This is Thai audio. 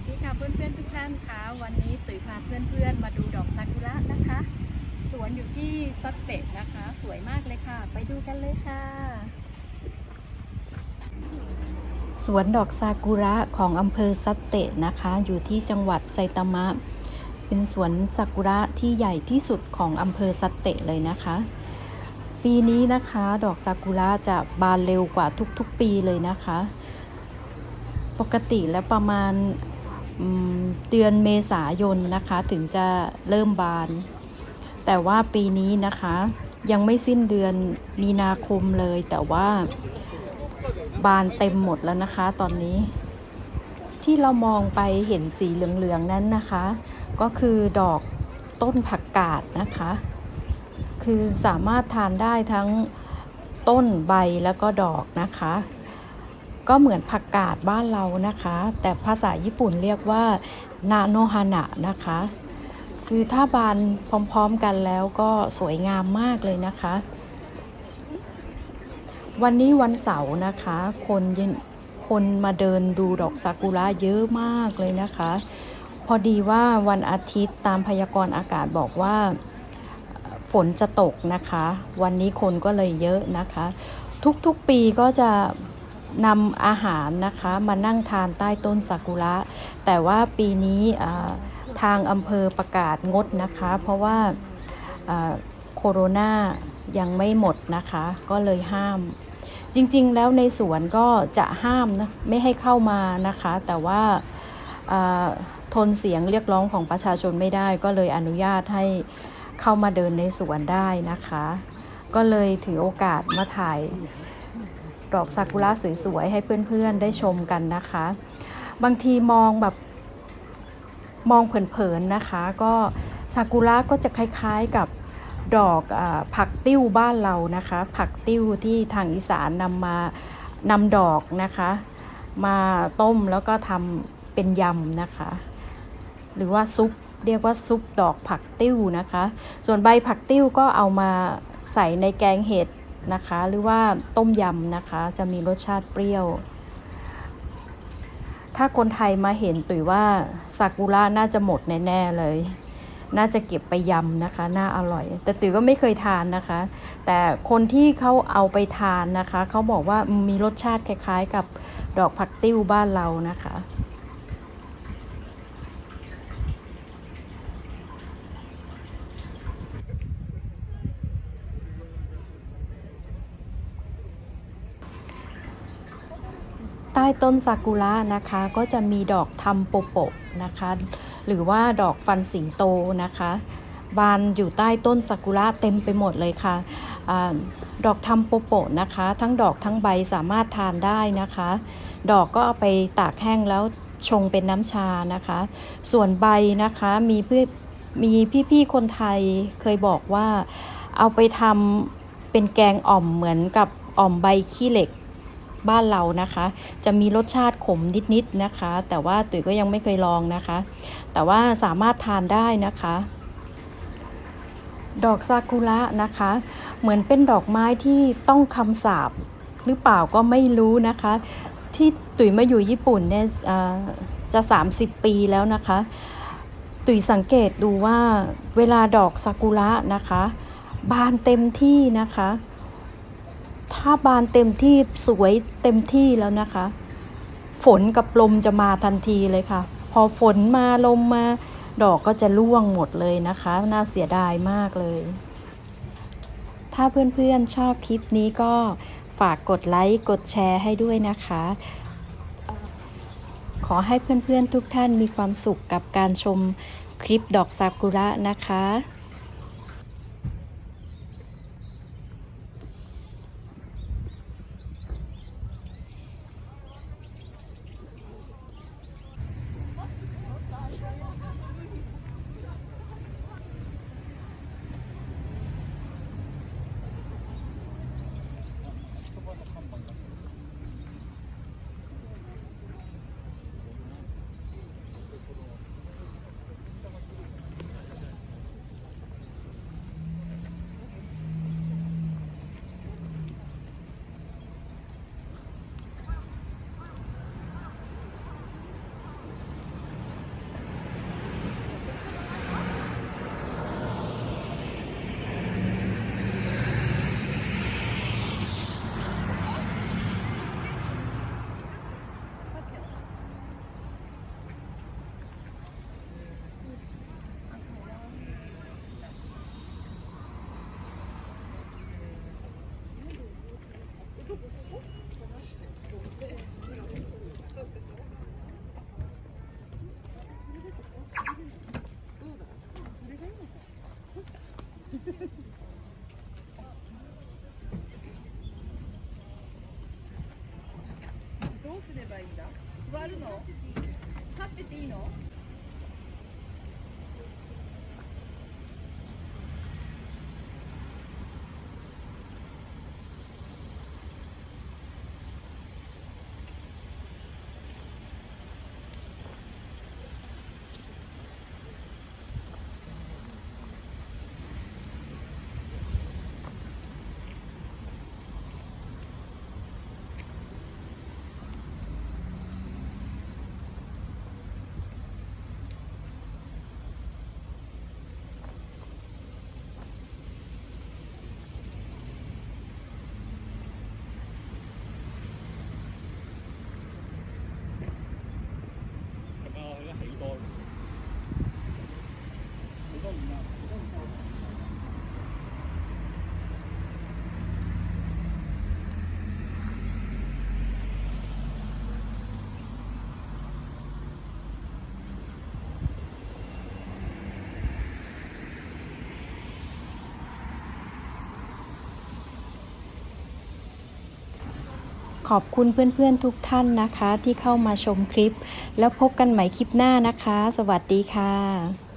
วัสดีค่ะเพื่อนๆทุกท่านค่ะวันนี้ตุ๋ยพาเพื่อนๆมาดูดอกซากุระนะคะสวนอยู่ที่ซัตเตะนะคะ สวยมากเลยค่ะ ไปดูกันเลยค่ะ สวนดอกซากุระของอำเภอซัตเตะนะคะ อยู่ที่จังหวัดไซตามะ เป็นสวนซากุระที่ใหญ่ที่สุดของอำเภอซัตเตะเลยนะคะ ปีนี้นะคะดอกซากุระจะบานเร็วกว่าทุกๆปีเลยนะคะปกติแล้วประมาณ เดือนเมษายนนะคะถึงจะเริ่มบาน แต่ว่าปีนี้นะคะยังไม่สิ้นเดือนมีนาคมเลย แต่ว่าบานเต็มหมดแล้วนะคะ ตอนนี้ ที่เรามองไปเห็นสีเหลืองๆนั้นนะคะ ก็คือดอกต้นผักกาดนะคะ คือสามารถทานได้ทั้งต้นใบแล้วก็ดอกนะคะ ก็เหมือนผักกาดบ้านเรานะคะ แต่ภาษาญี่ปุ่นเรียกว่านาโนฮานะนะคะ คือถ้าบานพร้อมๆกันแล้วก็สวยงามมากเลยนะคะ วันนี้วันเสาร์นะคะ คนเยนคนมาเดินดูดอกซากุระเยอะมากเลยนะคะ พอดีว่าวันอาทิตย์ตามพยากรณ์อากาศบอกว่าฝนจะตกนะคะ วันนี้คนก็เลยเยอะนะคะ ทุกๆปีก็จะ นำอาหารนะคะมานั่งทานใต้ต้นซากุระ แต่ว่าปีนี้ทางอำเภอประกาศงดนะคะ เพราะว่าโคโรนายังไม่หมดนะคะ ก็เลยห้าม จริงๆ แล้วในสวนก็จะห้ามนะไม่ให้เข้ามานะคะ แต่ว่าทนเสียงเรียกร้องของประชาชนไม่ได้ ก็เลยอนุญาตให้เข้ามาเดินในสวนได้นะคะ ก็เลยถือโอกาสมาถ่าย ดอกซากุระสวยๆ ให้เพื่อนๆได้ชมกันนะคะ บางทีมองแบบมองเผินๆนะคะ ก็ซากุระก็จะคล้ายๆกับดอกอผักติ้วบ้านเรานะคะ ผักติ้วที่ทางอีสานนำมานำดอกนะคะ มาต้มแล้วก็ทำเป็นยำนะคะ หรือว่าซุปเรียกว่าซุปดอกผักติ้วนะคะ ส่วนใบผักติ้วก็เอามาใส่ในแกงเห็ด นะคะ หรือว่าต้มยำนะคะ จะมีรสชาติเปรี้ยว ถ้าคนไทยมาเห็นตุ๋ยว่าซากุระน่าจะหมดแน่ๆเลย น่าจะเก็บไปยำนะคะ น่าอร่อย แต่ตุ๋ยก็ไม่เคยทานนะคะ แต่คนที่เขาเอาไปทานนะคะ เขาบอกว่ามีรสชาติคล้าย ๆ กับดอกผักติ้วบ้านเรานะคะ ต้ต้นซากุระนะคะ ก็จะมีดอกทำโปโปะนะคะ หรือว่าดอกฟันสิงโตนะคะ บานอยู่ใต้ต้นซากุระเต็มไปหมดเลยค่ะอดอกทำโปโปะนะคะ ทั้งดอกทั้งใบสามารถทานได้นะคะ ดอกก็เอาไปตากแห้งแล้วชงเป็นน้ำชานะคะ ส่วนใบนะคะมีเพื่อมีพี่ๆคนไทยเคยบอกว่าเอาไปทำเป็นแกงอ่อมเหมือนกับอ่อมใบขี้เหล็ก บ้านเรานะคะ จะมีรสชาติขมนิดๆนะคะ แต่ว่าตุ๋ยก็ยังไม่เคยลองนะคะ แต่ว่าสามารถทานได้นะคะ ดอกซากุระนะคะ เหมือนเป็นดอกไม้ที่ต้องคำสาปหรือเปล่าก็ไม่รู้นะคะ ที่ตุ๋ยมาอยู่ญี่ปุ่นเนี่ยจะ 30 ปีแล้วนะคะ ตุ๋ยสังเกตดูว่าเวลาดอกซากุระนะคะ บานเต็มที่นะคะ ถ้าบานเต็มที่สวยเต็มที่แล้วนะคะ ฝนกับลมจะมาทันทีเลยค่ะ พอฝนมาลมมาดอกก็จะร่วงหมดเลยนะคะ น่าเสียดายมากเลย ถ้าเพื่อนๆชอบคลิปนี้ก็ฝากกดไลค์ กดแชร์ให้ด้วยนะคะ ขอให้เพื่อนๆทุกท่านมีความสุขกับการชมคลิปดอกซากุระนะคะ るの？立ってていいの？ ขอบคุณเพื่อนๆทุกท่านนะคะ ที่เข้ามาชมคลิป แล้วพบกันใหม่คลิปหน้านะคะ สวัสดีค่ะ